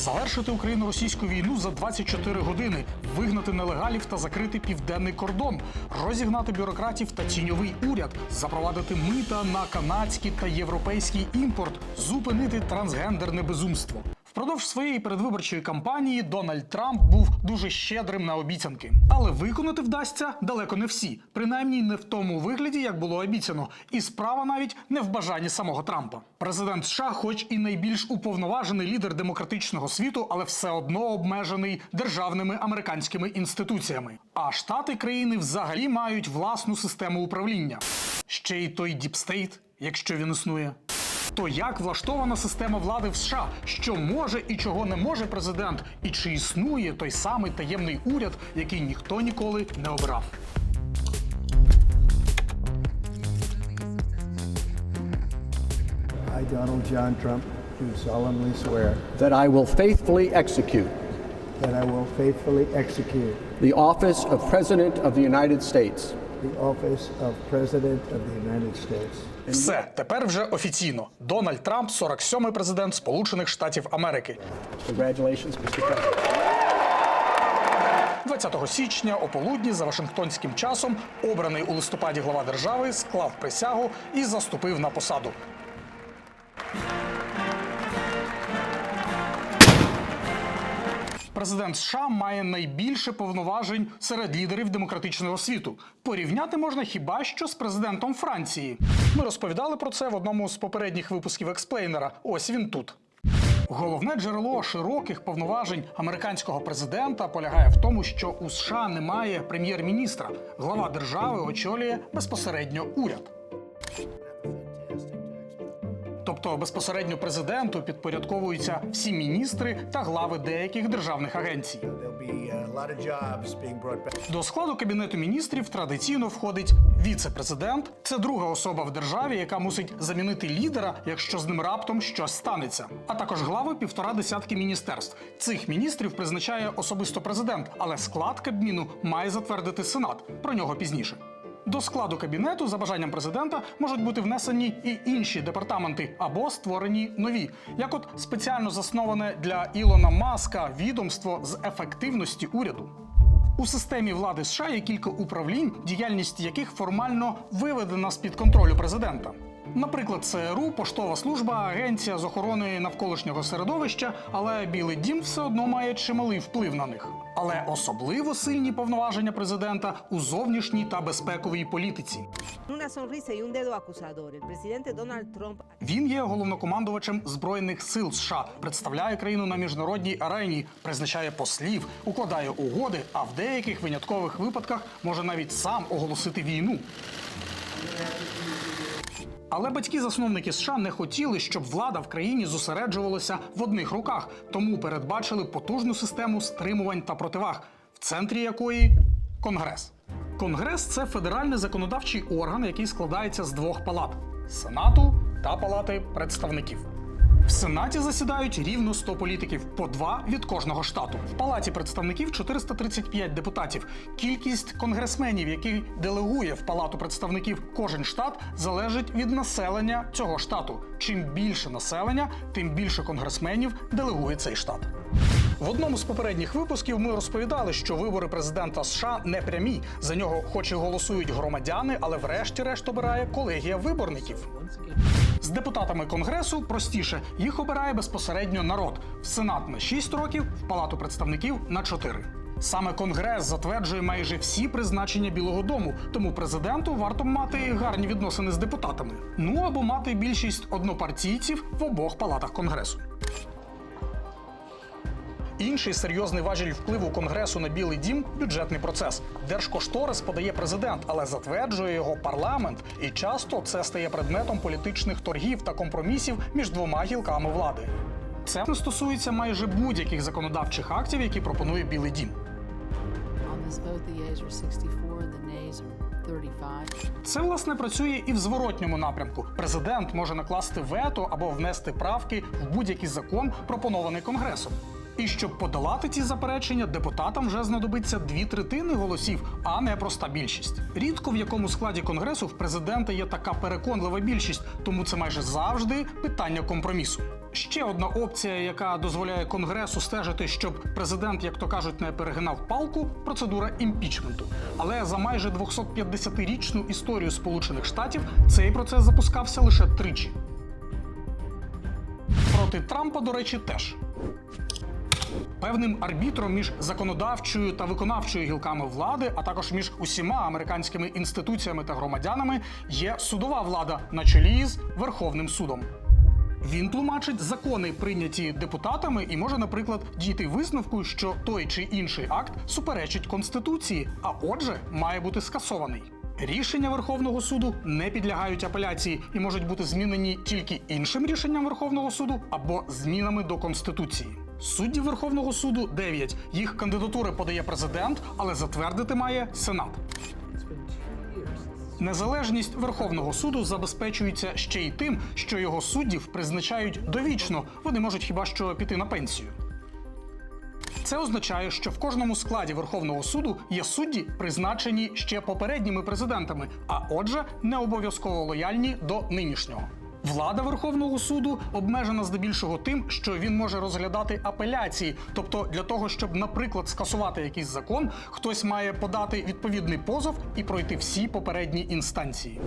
завершити Україно-російську війну за 24 години, вигнати нелегалів та закрити південний кордон, розігнати бюрократів та тіньовий уряд, запровадити мита на канадський та європейський імпорт, зупинити трансгендерне безумство. Впродовж своєї передвиборчої кампанії Дональд Трамп був дуже щедрим на обіцянки, але виконати вдасться далеко не всі, принаймні не в тому вигляді, як було обіцяно, і справа навіть не в бажанні самого Трампа. Президент США, хоч і найбільш уповноважений лідер демократичного світу, але все одно обмежений державними американськими інституціями. А штати країни взагалі мають власну систему управління. Ще й той діпстейт, якщо він існує. То як влаштована система влади в США? Що може і чого не може президент? І чи існує той самий таємний уряд, який ніхто ніколи не обрав? I, Donald John Trump, do solemnly swear that I will faithfully execute that I will faithfully execute the office of President of the United States the office of President of the United States Все тепер вже офіційно. Дональд Трамп, 47-й президент Сполучених Штатів Америки. Congratulations, Mr. President. 20 січня о полудні за Вашингтонським часом обраний у листопаді глава держави склав присягу і заступив на посаду. Президент США має найбільше повноважень серед лідерів демократичного світу. Порівняти можна хіба що з президентом Франції. Ми розповідали про це в одному з попередніх випусків експлейнера. Ось він тут. Головне джерело широких повноважень американського президента полягає в тому, що у США немає прем'єр-міністра. Глава держави очолює безпосередньо уряд. Тобто безпосередньо президенту підпорядковуються всі міністри та глави деяких державних агенцій. back До складу кабінету міністрів традиційно входить віце-президент. Це друга особа в державі, яка мусить замінити лідера, якщо з ним раптом щось станеться. А також глави півтора десятки міністерств. Цих міністрів призначає особисто президент, але склад кабміну має затвердити сенат. Про нього пізніше. До складу кабінету за бажанням президента можуть бути внесені і інші департаменти або створені нові, як от спеціально засноване для Ілона Маска відомство з ефективності уряду. У системі влади США є кілька управлінь, діяльність яких формально виведена з під контролю президента. Наприклад, ЦРУ, поштова служба, агенція з охорони навколишнього середовища, але Білий Дім все одно має чималий вплив на них. Але особливо сильні повноваження президента у зовнішній та безпековій політиці. Він є головнокомандувачем збройних сил США, представляє країну на міжнародній арені, призначає послів, укладає угоди, а в деяких виняткових випадках може навіть сам оголосити війну. Але батьки-засновники США не хотіли, щоб влада в країні зосереджувалася в одних руках, тому передбачили потужну систему стримувань та противаг, в центрі якої Конгрес. Конгрес це федеральний законодавчий орган, який складається з двох палат Сенату та Палати представників. В Сенаті засідають рівно 100 політиків, по два від кожного штату. В Палаті представників 435 депутатів. Кількість конгресменів, які делегує в Палату представників кожен штат, залежить від населення цього штату. Чим більше населення, тим більше конгресменів делегує цей штат. В одному з попередніх випусків ми розповідали, що вибори президента США не прямі. За нього, хоч і голосують громадяни, але врешті-решт обирає колегія виборників. З депутатами конгресу простіше їх обирає безпосередньо народ в сенат на 6 років, в палату представників на 4. Саме конгрес затверджує майже всі призначення Білого Дому, тому президенту варто мати гарні відносини з депутатами. Ну або мати більшість однопартійців в обох палатах конгресу. Інший серйозний важіль впливу конгресу на Білий Дім бюджетний процес. Держкошторис подає президент, але затверджує його парламент, і часто це стає предметом політичних торгів та компромісів між двома гілками влади. Це не стосується майже будь-яких законодавчих актів, які пропонує Білий Дім. On this vote, the yeas are 64 and the nays are 35. Це власне працює і в зворотньому напрямку. Президент може накласти вето або внести правки в будь-який закон, пропонований конгресом. І щоб подолати ці заперечення, депутатам вже знадобиться дві третини голосів, а не проста більшість. Рідко в якому складі конгресу в президента є така переконлива більшість, тому це майже завжди питання компромісу. Ще одна опція, яка дозволяє конгресу стежити, щоб президент, як то кажуть, не перегинав палку, процедура імпічменту. Але за майже 250-річну історію Сполучених Штатів цей процес запускався лише тричі. Проти Трампа, до речі, теж. Певним арбітром між законодавчою та виконавчою гілками влади, а також між усіма американськими інституціями та громадянами, є судова влада на чолі з Верховним судом. Він тлумачить закони, прийняті депутатами, і може, наприклад, дійти висновку, що той чи інший акт суперечить конституції, а отже, має бути скасований. Рішення Верховного суду не підлягають апеляції і можуть бути змінені тільки іншим рішенням Верховного суду або змінами до конституції. Суддів Верховного суду 9. Їх кандидатури подає президент, але затвердити має Сенат. Незалежність Верховного суду забезпечується ще й тим, що його суддів призначають довічно. Вони можуть хіба що піти на пенсію. Це означає, що в кожному складі Верховного суду є судді, призначені ще попередніми президентами, а отже, не обов'язково лояльні до нинішнього. Влада Верховного суду обмежена здебільшого тим, що він може розглядати апеляції. Тобто, для того, щоб, наприклад, скасувати якийсь закон, хтось має подати відповідний позов і пройти всі попередні інстанції.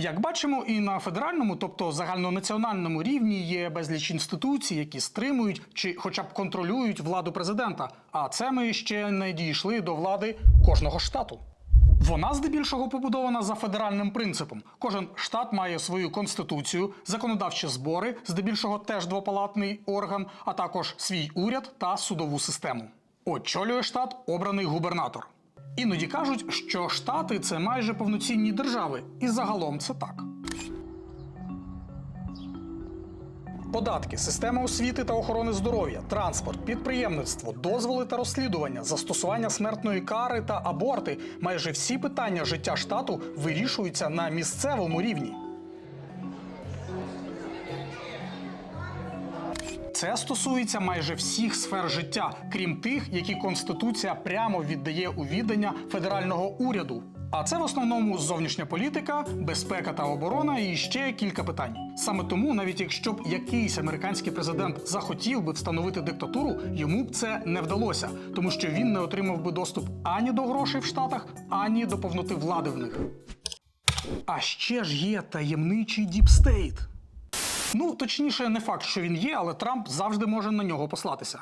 Як бачимо, і на федеральному, тобто загальнонаціональному рівні є безліч інституцій, які стримують чи хоча б контролюють владу президента. А це ми ще не дійшли до влади кожного штату. Вона здебільшого побудована за федеральним принципом. Кожен штат має свою конституцію, законодавчі збори, здебільшого теж двопалатний орган, а також свій уряд та судову систему. Очолює штат обраний губернатор. Іноді кажуть, що штати це майже повноцінні держави, і загалом це так. Податки, система освіти та охорони здоров'я, транспорт, підприємництво, дозволи та розслідування, застосування смертної кари та аборти майже всі питання життя штату вирішуються на місцевому рівні. Це стосується майже всіх сфер життя, крім тих, які Конституція прямо віддає у віддання федерального уряду. А це в основному зовнішня політика, безпека та оборона і ще кілька питань. Саме тому, навіть якщо б якийсь американський президент захотів би встановити диктатуру, йому б це не вдалося, тому що він не отримав би доступ ані до грошей в Штатах, ані до повноти влади в них. А ще ж є таємничий діпстейт. Ну, точніше, не факт, що він є, але Трамп завжди може на нього послатися.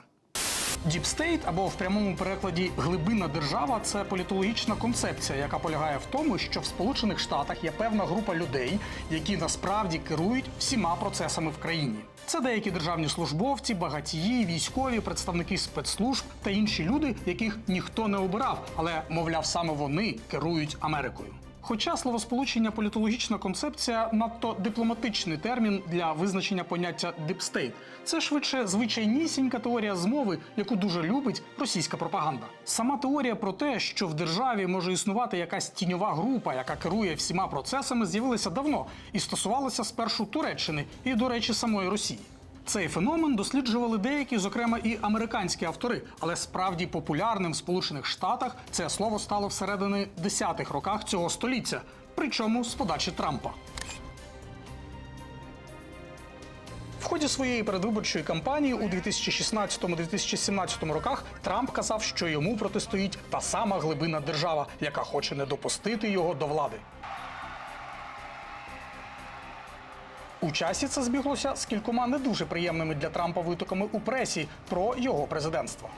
Діпстейт або в прямому перекладі глибинна держава це політологічна концепція, яка полягає в тому, що в Сполучених Штатах є певна група людей, які насправді керують всіма процесами в країні. Це деякі державні службовці, багатії, військові, представники спецслужб та інші люди, яких ніхто не обирав, але мовляв, саме вони керують Америкою. Хоча словосполучення політологічна концепція надто дипломатичний термін для визначення поняття дипстейт. Це швидше звичайнісінька теорія змови, яку дуже любить російська пропаганда. Сама теорія про те, що в державі може існувати якась тіньова група, яка керує всіма процесами, з'явилася давно і стосувалася спершу Туреччини і, до речі, самої Росії. Цей феномен досліджували деякі, зокрема і американські автори, але справді популярним в Сполучених Штатах це слово стало всередині 10-х роках цього століття, причому з подачі Трампа. В ході своєї передвиборчої кампанії у 2016-2017 роках Трамп казав, що йому протистоїть та сама глибинна держава, яка хоче не допустити його до влади. У часі це збіглося з кількома не дуже приємними для Трампа витоками у пресі про його президентство.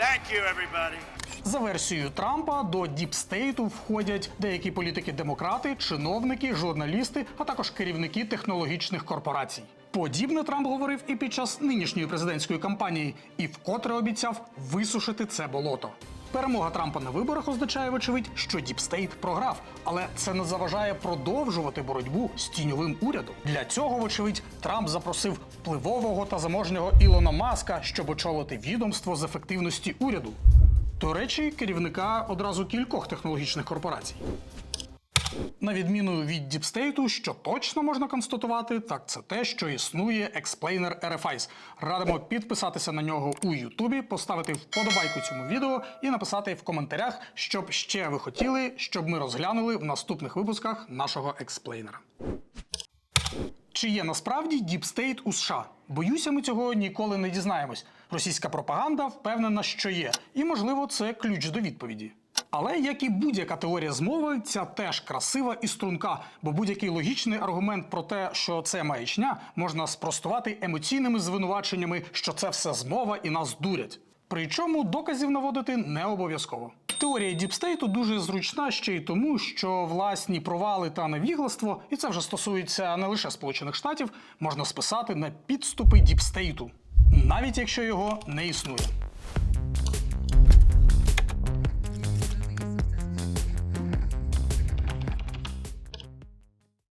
Thank you, everybody. За версією Трампа до діпстейту входять деякі політики-демократи, чиновники, журналісти, а також керівники технологічних корпорацій. Подібне Трамп говорив і під час нинішньої президентської кампанії, і вкотре обіцяв висушити це болото. Перемога Трампа на виборах означає, вочевидь, що Діпстейт програв, але це не заважає продовжувати боротьбу з тіньовим урядом. Для цього, вочевидь, Трамп запросив впливового та заможнього Ілона Маска, щоб очолити відомство з ефективності уряду. До речі, керівника одразу кількох технологічних корпорацій. На відміну від діпстейту, що точно можна констатувати, так це те, що існує експлейнер RFIs. Радимо підписатися на нього у Ютубі, поставити вподобайку цьому відео і написати в коментарях, щоб ще ви хотіли, щоб ми розглянули в наступних випусках нашого експлейнера. Чи є насправді діпстейт у США? Боюся, ми цього ніколи не дізнаємось. Російська пропаганда впевнена, що є, і можливо, це ключ до відповіді. Але як і будь-яка теорія змови, ця теж красива і струнка, бо будь-який логічний аргумент про те, що це маячня, можна спростувати емоційними звинуваченнями, що це все змова і нас дурять. Причому доказів наводити не обов'язково. Теорія діпстейту дуже зручна ще й тому, що власні провали та невігластво, і це вже стосується не лише Сполучених Штатів, можна списати на підступи діпстейту, навіть якщо його не існує.